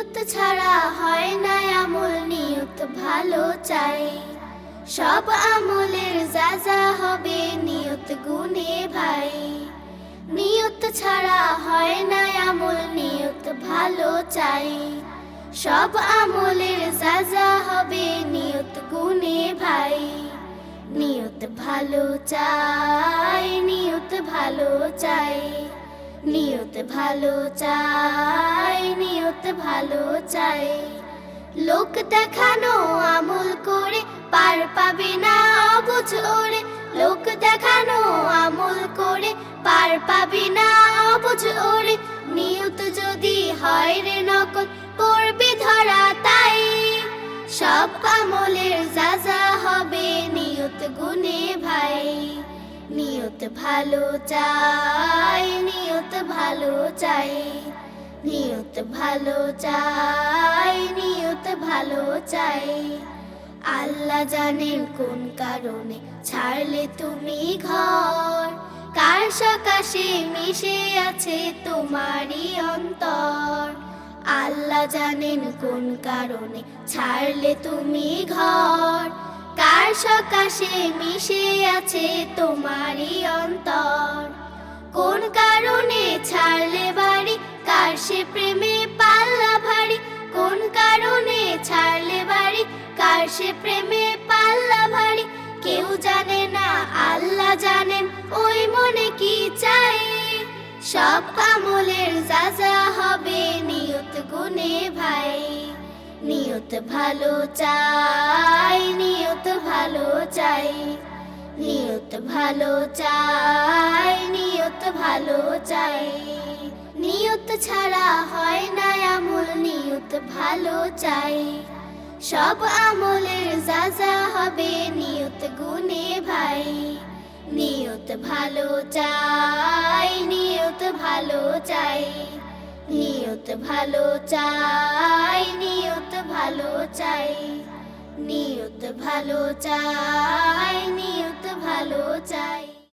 নিয়ত ছাড়া হয় না, আমল নিয়ত ভালো চাই। সব আমলের যা যা হবে নিয়ত গুনে ভাই। নিয়ত ছাড়া হয় না, আমল নিয়ত ভালো চাই। সব আমলের যা যা হবে নিয়ত গুনে ভাই। নিয়ত ভালো চাই, নিয়ত ভালো চাই। নিয়ত ভালো চাই, নিয়ত ভালো চাই। লোক দেখানো আমল করে, পার পাবে না অবুঝ লোক দেখানো আমল করে, পার পাবে না অবুঝ নিয়ত যদি হয় রে নকল, পড়বে ধরা তাই। সব নিয়ত ভালো চাই, নিয়ত ভালো চাই, নিয়ত ভালো চাই, নিয়ত ভালো চাই। আল্লাহ জানেন কোন কারণে ছাড়লে তুমি ঘর, কার সকাশে মিশে আছে তোমারই অন্তর। আল্লাহ জানেন কোন কারণে ছাড়লে তুমি ঘর সকাশে মিশে আছে তোমারই অন্তর। কোন কারণে ছাড়লে বাড়ি? কার সে প্রেমে পাল্লা ভারী? কোন কারণে ছাড়লে বাড়ি? কার সে প্রেমে পাল্লা ভারী? কেউ জানে না, আল্লাহ জানেন, ওই মনে কি চাই সব আমলের যা নিয়ত ভালো চাই, নিয়ত ভালো চাই, নিয়ত ভালো চাই, নিয়ত ভালো চাই। নিয়ত ছাড়া হয় না আমল, নিয়ত ভালো চাই। সব আমলের যা যা হবে নিয়ত গুনে ভাই। নিয়ত ভালো চাই, নিয়ত ভালো চাই, নিয়ত ভালো চাই। চাই। নিয়ত ভালো চাই নিয়ত ভালো চাই।